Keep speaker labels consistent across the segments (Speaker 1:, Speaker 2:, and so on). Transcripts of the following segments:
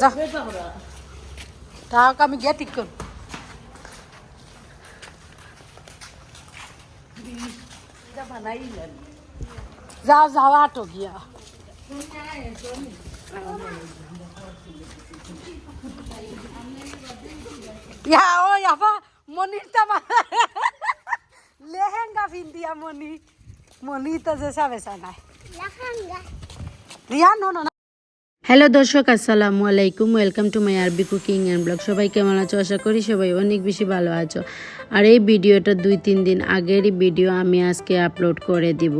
Speaker 1: যা। আমি গিয়ে ঠিক করব যাও যাও আটো গিয়া। ইয়া ও মনির লেহেঙ্গা পিন্দিয়া মনি। মনি তো যে সাবেসা নাই। রিয়া নো না।
Speaker 2: হ্যালো দর্শক, আসসালামু আলাইকুম। ওয়েলকাম টু মাই আরবি কুকিং অ্যান্ড ব্লগ সবাই কেমন আছো? আশা করি সবাই অনেক বেশি ভালো আছো। আর এই ভিডিওটা দুই তিন দিন আগেরই ভিডিও আমি আজকে আপলোড করে দিব।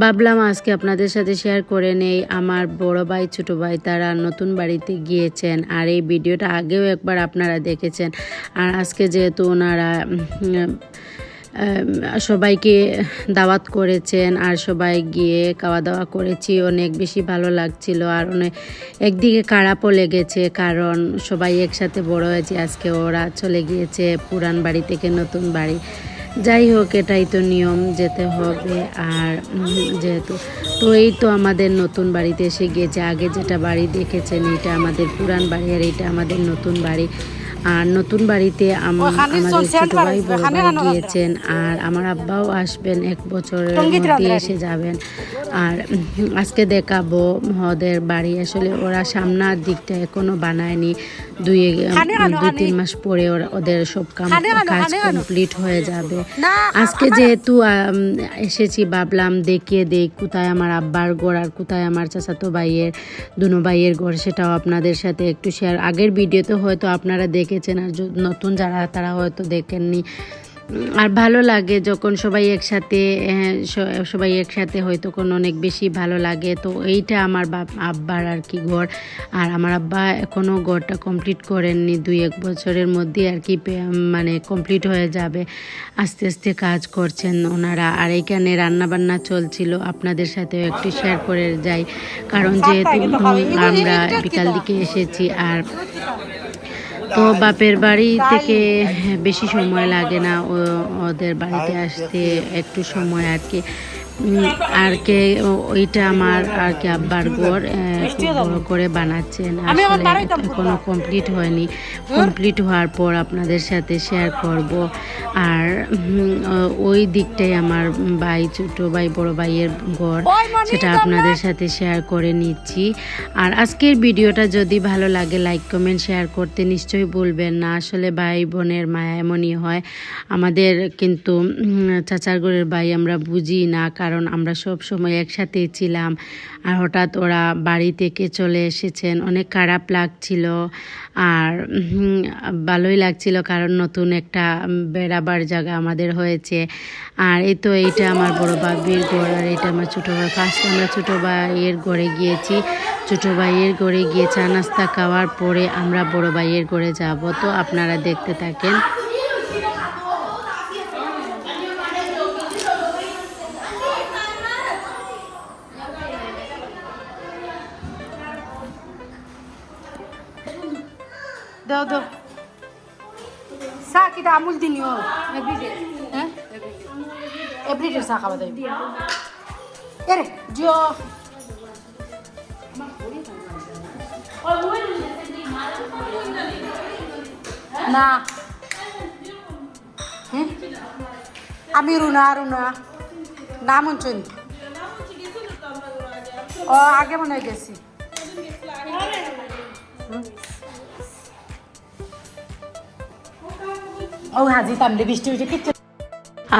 Speaker 2: ভাবলাম আজকে আপনাদের সাথে শেয়ার করে নেই। আমার বড় ভাই, ছোটো ভাই, তারা নতুন বাড়িতে গিয়েছেন আর এই ভিডিওটা আগেও একবার আপনারা দেখেছেন। আর আজকে যেহেতু ওনারা সবাইকে দাওয়াত করেছেন আর সবাই গিয়ে খাওয়া দাওয়া করেছি। অনেক বেশি ভালো লাগছিল আর অনেক একদিকে খারাপও লেগেছে কারণ সবাই একসাথে বড় হয়েছে, আজকে ওরা চলে গিয়েছে পুরান বাড়ি থেকে নতুন বাড়ি। যাই হোক, এটাই তো নিয়ম, যেতে হবে আর যেহেতু, তো এই তো আমাদের নতুন বাড়িতে এসে গিয়েছে। আগে যেটা বাড়ি দেখেছেন এটা আমাদের পুরান বাড়ি আর এটা আমাদের নতুন বাড়ি। আর নতুন বাড়িতে আমাদের ছোট ভাই
Speaker 1: বড়
Speaker 2: ভাই গিয়েছেন আর আমার আব্বাও আসবেন এক বছরের মধ্যে এসে যাবেন। আর আজকে দেখাবো ওদের বাড়ি। আসলে ওরা সামনার দিকটা এখনও বানায়নি। দুই দুই তিন মাস পরে ওরা ওদের সব কাম কাজ কমপ্লিট হয়ে যাবে। আজকে যেহেতু এসেছি ভাবলাম দেখিয়ে দেই কোথায় আমার আব্বার ঘর আর কোথায় আমার চাচাতো ভাইয়ের দুনো ভাইয়ের ঘর। সেটাও আপনাদের সাথে একটু শেয়ার আগের ভিডিওতে হয়তো আপনারা দেখেছেন আর নতুন যারা তারা হয়তো দেখেননি। আর ভালো লাগে যখন সবাই একসাথে হ্যাঁ, সবাই একসাথে হয়তো কোনো অনেক বেশি ভালো লাগে। তো এইটা আমার আব্বার আর কি ঘর। আর আমার আব্বা এখনও ঘরটা কমপ্লিট করেননি। দুই এক বছরের মধ্যে আর কি মানে কমপ্লিট হয়ে যাবে। আস্তে আস্তে কাজ করছেন ওনারা। আর এইখানে রান্না বান্না চলছিল। আপনাদের সাথেও একটু শেয়ার করে যাই। কারণ যেহেতু আমরা বিকাল দিকে এসেছি আর তো বাপের বাড়ি থেকে বেশি সময় লাগে না ওদের বাড়িতে আসতে একটু সময় আর কি। আর কে ওইটা আমার আর কি আব্বার ঘর বড় করে বানাচ্ছেন। আসলে এখনও কমপ্লিট হয়নি। কমপ্লিট হওয়ার পর আপনাদের সাথে শেয়ার করব। আর ওই দিকটাই আমার ভাই ছোট ভাই বড় ভাইয়ের ঘর সেটা আপনাদের সাথে শেয়ার করে নিচ্ছি। আর আজকের ভিডিওটা যদি ভালো লাগে লাইক কমেন্ট শেয়ার করতে নিশ্চয়ই বলবেন না। আসলে ভাই বোনের মায়া এমনই হয়। আমাদের কিন্তু চাচার ঘরের ভাই আমরা বুঝি না কারণ আমরা সব সময় একসাথে ছিলাম। আর হঠাৎ ওরা বাড়ি থেকে চলে এসেছেন। অনেক খারাপ লাগছিল। আর ভালোই লাগছিল কারণ নতুন একটা বেড়াবার জায়গা আমাদের হয়েছে। আর এই তো এইটা আমার বড় বাবির ঘর। আর এটা আমার ছোটো ভাই। ফার্স্ট আমরা ছোটো ভাইয়ের ঘরে গিয়েছি। ছোটো ভাইয়ের ঘরে গিয়ে চা নাস্তা খাওয়ার পরে আমরা বড় ভাইয়ের ঘরে যাব। তো আপনারা দেখতে থাকেন।
Speaker 1: দাও দাও। চা কিটা আমুল দিনিও। হ্যাঁ এভরিডে চা খাওয়া দেয় এরে জিও না। আমি রুনা রুনা নাম অঞ্চল ও আগে মনে হয় গেছি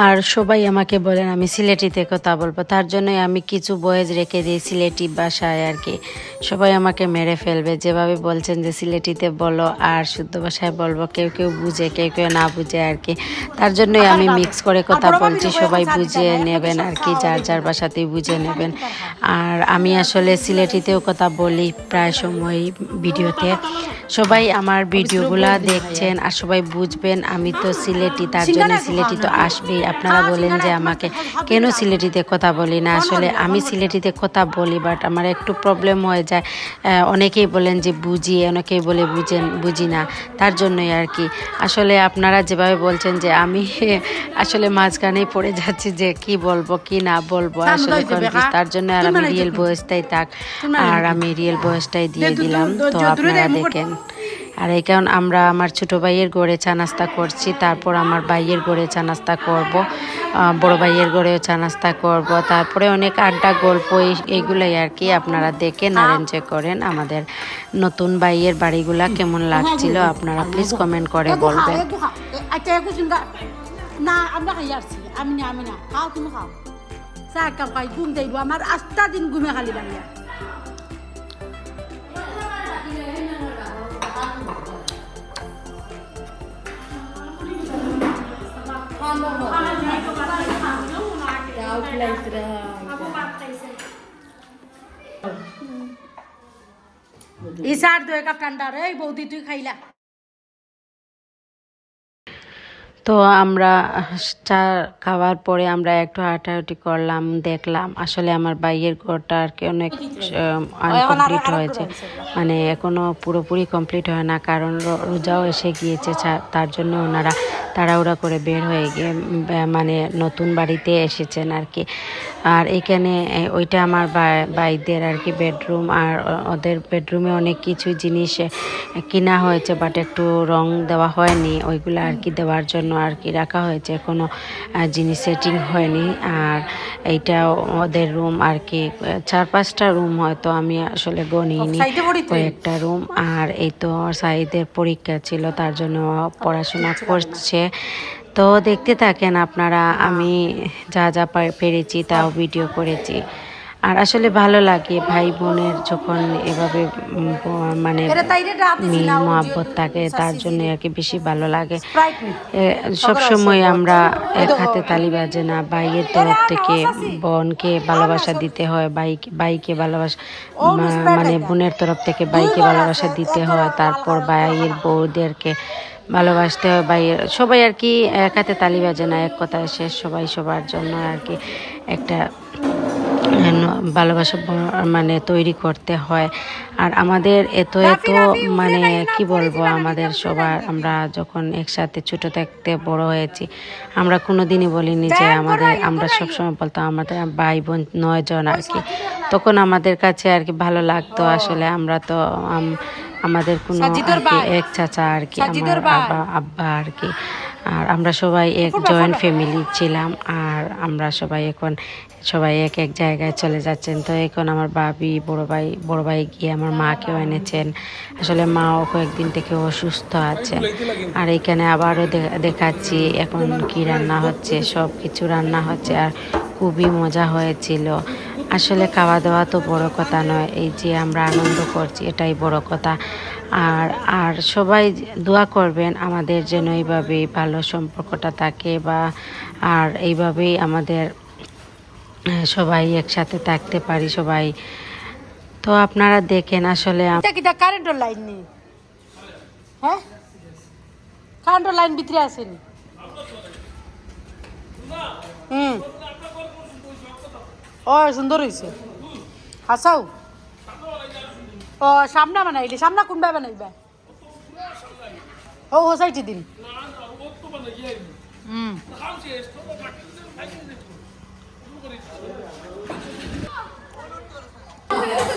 Speaker 2: আর সবাই আমাকে বলেন, আমি সিলেটিতে কথা বলব। তার জন্যই আমি কিছু বয়েজ রেখে দিই সিলেটি বাসায় আর কি। সবাই আমাকে মেরে ফেলবে। যেভাবে বলছেন যে সিলেটিতে বলো আর শুদ্ধ ভাষায় বলব কেউ কেউ বুঝে কেউ কেউ না বুঝে আর কি। তার জন্যই আমি মিক্স করে কথা বলছি সবাই বুঝে নেবেন আর কি যার যার ভাষাতেই বুঝে নেবেন। আর আমি আসলে সিলেটিতেও কথা বলি প্রায় সময় ভিডিওতে। সবাই আমার ভিডিওগুলা দেখছেন আর সবাই বুঝবেন আমি তো সিলেটি তার জন্য সিলেটি তো আসবেই। আপনারা বলেন যে আমাকে কেন সিলেটিতে কথা বলি না? আসলে আমি সিলেটিতে কথা বলি বাট আমার একটু প্রবলেম হয়ে যায় অনেকেই বলেন যে বুঝি অনেকেই বলে বুঝেন বুঝি না তার জন্যই আর কি। আসলে আপনারা যেভাবে বলছেন যে আমি আসলে মাঝখানেই পড়ে যাচ্ছি যে কি বলব কি না বলব আসলে তার জন্য আর আমি রিয়েল বয়সটাই থাক। আর আমি রিয়েল বয়সটাই দিয়ে দিলাম। তো আপনারা দেখেন। আর এই কারণ আমরা আমার ছোট ভাইয়ের গড়ে চা নাস্তা করছি তারপর আমার ভাইয়ের গড়ে চা নাস্তা করব বড় ভাইয়ের গড়েও চা নাস্তা করব। তারপরে অনেক আড্ডা গল্প এই- এইগুলাই আর কি আপনারা দেখেন আর এনজয় করেন আমাদের নতুন ভাইয়ের বাড়িগুলা কেমন লাগছিল আপনারা প্লিজ কমেন্ট করে বলবেন।
Speaker 1: আচ্ছা না আমরা খাই আসছি। আমি না আমি না। খাও তুমি খাও। চা কাপ খাই ঘুম দেব আমার আটটা দিন ঘুমে খালি বাড়িয়া ইসার দু এক কাপ ঠান্ডা রে বৌদি তুই খাইলা
Speaker 2: তো আমরা চা খাওয়ার পরে আমরা একটু হাঁটাহাঁটি করলাম দেখলাম। আসলে আমার বাইয়ের ঘরটা আর কি অনেক আনকমপ্লিট হয়েছে। মানে এখনও পুরোপুরি কমপ্লিট হয় না কারণ রোজাও এসে গিয়েছে তার জন্য ওনারা তাড়াহুড়া করে বের হয়ে গিয়ে মানে নতুন বাড়িতে এসেছেন আর কি। আর এখানে ওইটা আমার বা- ভাইদের আর কি বেডরুম আর ওদের বেডরুমে অনেক কিছু জিনিস কিনা হয়েছে বাট একটু রং দেওয়া হয়নি ওইগুলো আর কি দেওয়ার জন্য আর কি রাখা হয়েছে। কোনো জিনিস সেটিং হয়নি। আর এইটা ওদের রুম আর কি চার পাঁচটা রুম হয়তো আমি আসলে গণিনি? কয়েকটা রুম আর এই তো সাইদের পরীক্ষা ছিল তার জন্য পড়াশোনা করছে। তো দেখতে থাকেন আপনারা আমি যা যা পেরেছি তাও ভিডিও করেছি। আর আসলে ভালো লাগে ভাই বোনের যখন এভাবে মানে মিল মহাব্বত থাকে তার জন্য আর কি বেশি ভালো লাগে।
Speaker 1: স্প্রাইট নি
Speaker 2: সব সময় আমরা এক হাতে তালি বাজে না ভাইয়ের তরফ থেকে বোনকে ভালোবাসা দিতে হয় ভাইকে ভাইকে ভালোবাসা মানে বোনের তরফ থেকে ভাইকে ভালোবাসা দিতে হয় তারপর ভাইয়ের বউদেরকে ভালোবাসতে হয় ভাইয়ের সবাই আর কি এক হাতে তালি বাজে না এক কথায় শেষ সবাই সবার জন্য আর কি একটা ভালোবাসা মানে তৈরি করতে হয়। আর আমাদের এত এত মানে কি বলব আমাদের সবার আমরা যখন একসাথে ছোট থাকতে বড় হয়েছি আমরা কোনো দিনই বলিনি যে আমাদের আমরা সবসময় বলতাম আমাদের ভাই বোন নয় জন আর কি। তখন আমাদের কাছে আর কি ভালো লাগতো আসলে আমরা তো আমাদের কোনো এক চাচা আর কি আমার আব্বা আর কি। আর আমরা সবাই এক জয়েন্ট ফ্যামিলি ছিলাম আর আমরা সবাই এখন সবাই এক এক জায়গায় চলে যাচ্ছেন। তো এখন আমার বাবি বড় ভাই বড় ভাই গিয়ে আমার মাকেও এনেছেন। আসলে মাও কয়েকদিন থেকে অসুস্থ আছে। আর এখানে আবারও দেখাচ্ছি এখন কি রান্না হচ্ছে সব কিছু রান্না হচ্ছে আর খুবই মজা হয়েছিল। আসলে খাওয়া দাওয়া তো বড় কথা নয়, এই যে আমরা আনন্দ করছি এটাই বড় কথা। আর আর সবাই দোয়া করবেন আমাদের যেন এইভাবেই ভালো সম্পর্কটা থাকে বা, আর এইভাবেই আমাদের সবাই একসাথে থাকতে পারি সবাই। তো আপনারা দেখেন আসলে
Speaker 1: কারেন্টের লাইন নি? হ্যাঁ? কারেন্টের লাইন ভিতরে আসেনি হুম। ও, সুন্দর হয়েছে হাসাও। ও, সামনা বানাইলি, সামনা কোনবা বানাইবা? ও ও, সাইটি দিন। হুম।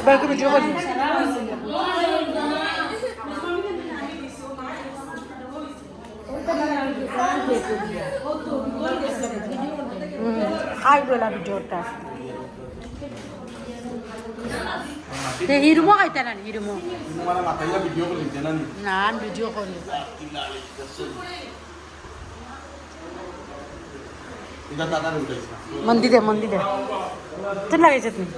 Speaker 1: বের করে ভিডিও করি খাই গেলা ভিডিওটা।
Speaker 3: Ko din nan.
Speaker 1: না ভিডিও করি
Speaker 3: Ida tata rin guys.
Speaker 1: মন্দিরে মন্দিরে তুই লাগাইছে তুমি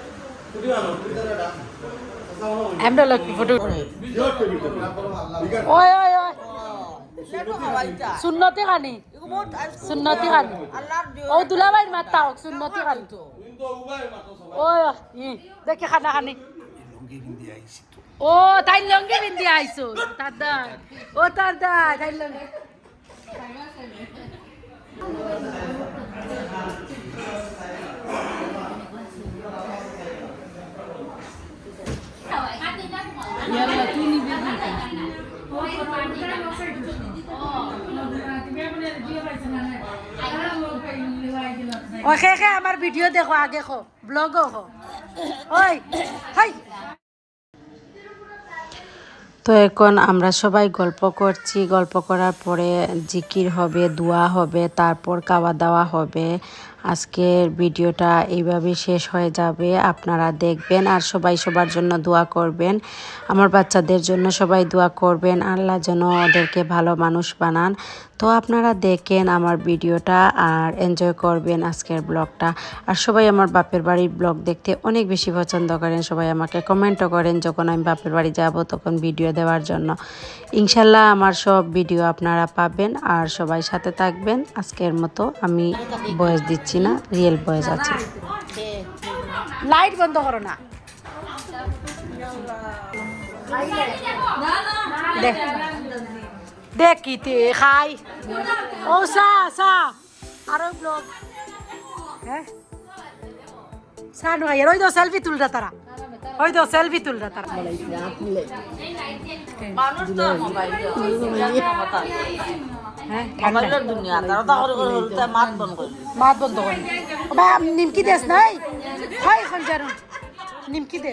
Speaker 1: আমরা লোক ফটো ওই ওই ওই সুন্নতি খানি সুন্নতি খানি ও দুলাবাইর মাতা হোক সুন্নতি খানি ই দেখি খানা খানি লুঙ্গি বিন্দি আইছি তো ও তাই লুঙ্গি বিন্দি আইছো তার দাই ও তার দাই তাই লুঙ্গি। ইয়াল্লা তুই নিবি দিতা আমার ভিডিও দেখো আগে খো ব্লগও খো ওই হাই
Speaker 2: তো এখন আমরা সবাই গল্প করছি। গল্প করার পরে জিকির হবে, দোয়া হবে, তারপর খাওয়া দাওয়া হবে। আজকের ভিডিওটা এইভাবে শেষ হয়ে যাবে। আপনারা দেখবেন আর সবাই সবার জন্য দোয়া করবেন। আমার বাচ্চাদের জন্য সবাই দোয়া করবেন। আল্লাহ যেন ওদেরকে ভালো মানুষ বানান। তো আপনারা দেখেন আমার ভিডিওটা আর এনজয় করবেন আজকের ব্লগটা। আর সবাই আমার বাপের বাড়ির ব্লগ দেখতে অনেক বেশি পছন্দ করেন। সবাই আমাকে কমেন্টও করেন যখন আমি বাপের বাড়ি যাব তখন ভিডিও দেওয়ার জন্য। ইনশাল্লাহ আমার সব ভিডিও আপনারা পাবেন। আর সবাই সাথে থাকবেন। আজকের মতো আমি বয়স দিচ্ছি। না রিয়েল বয়স আছে।
Speaker 1: লাইট বন্ধ করো না। দেখ দেখ কি তে খাই। ও সা সা। আরও ব্লগ হ্যাঁ? সা নয় ওই তো সেলফি তুলরা তারা। ওই তো সেলফি তুলরা তারা।
Speaker 4: তারা তো হলতে মাত বন্ধ করে
Speaker 1: মাত বন্ধ করি ভাই নিমকি দেস নাই? হয় এখন জানুন নিমকি দে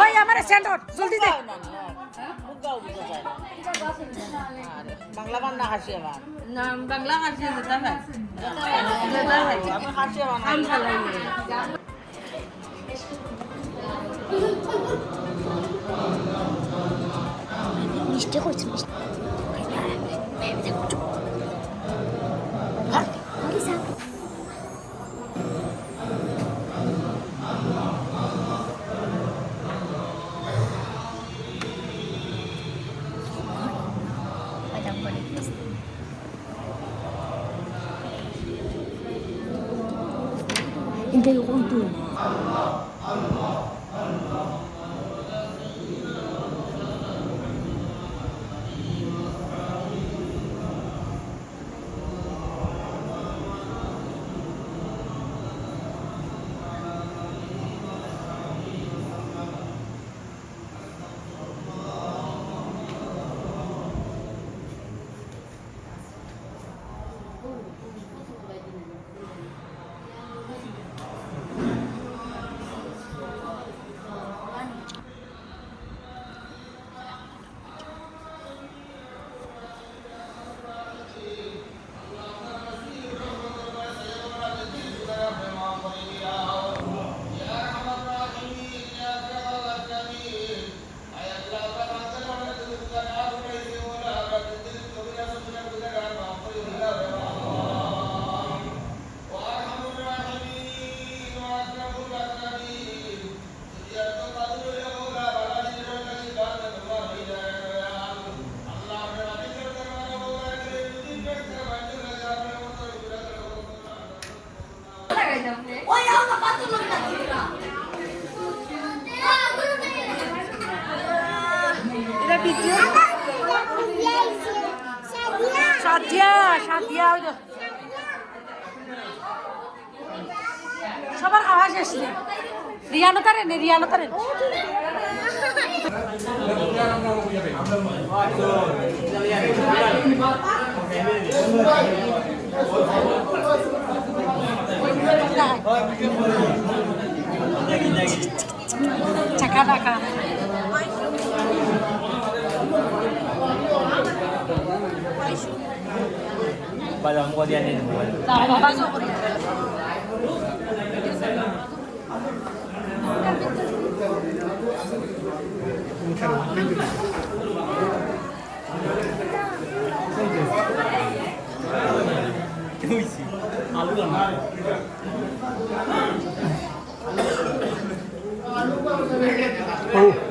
Speaker 1: ওই আমার স্যান্ডর জলদি দে।
Speaker 4: বাংলা বান্না হাসি আমার বাংলা হাসি আমার
Speaker 5: не стихует смешно. They won't do it.
Speaker 1: Sadia Sadia ওই তো সবার খাওয়া শেষ নেই রিয়ানো তারেন রিয়ানো তারেন চাকা টাকা
Speaker 6: ও ওখানে ঠিক করিয়া নেন কোনো সব না না ও
Speaker 1: Ya Allah.
Speaker 3: Thank
Speaker 1: ভাত খাইতে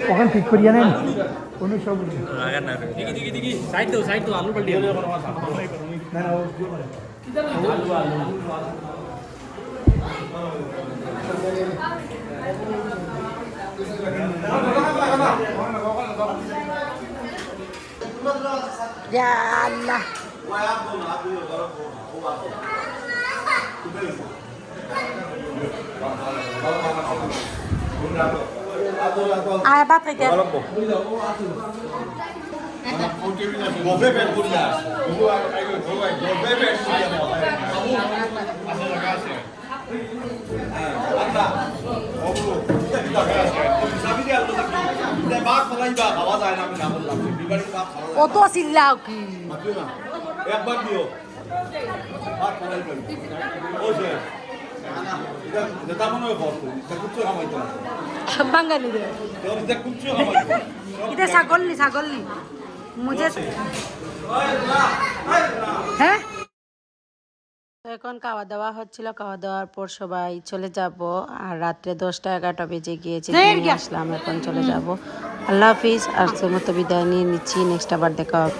Speaker 3: গভে পেট করিয়া গভে পেট বাঘ ফলাইবা খাওয়া যায় না আমি না বললাম বিবাড়ির বাঘ খাওয়া যায়
Speaker 1: অত চিল্লাও কি?
Speaker 3: একবার দিও। যে যেটা মনে হয় বস। এটা কুচ্ছ খামাইতো না
Speaker 1: বাঙালি
Speaker 3: এটা কুচ্ছ খামাইতো
Speaker 1: এটা ছাগলনি ছাগলনি। মুঝে হ্যাঁ?
Speaker 2: এখন খাওয়া দাওয়া হচ্ছিল খাওয়া দাওয়ার পর সবাই চলে যাব। আর রাত্রে দশটা এগারোটা বেজে গিয়েছে আসলাম এখন চলে যাব। আল্লাহ হাফিজ আজকের মতো বিদায় নিয়ে নিচ্ছি। নেক্সট আবার দেখা হবে।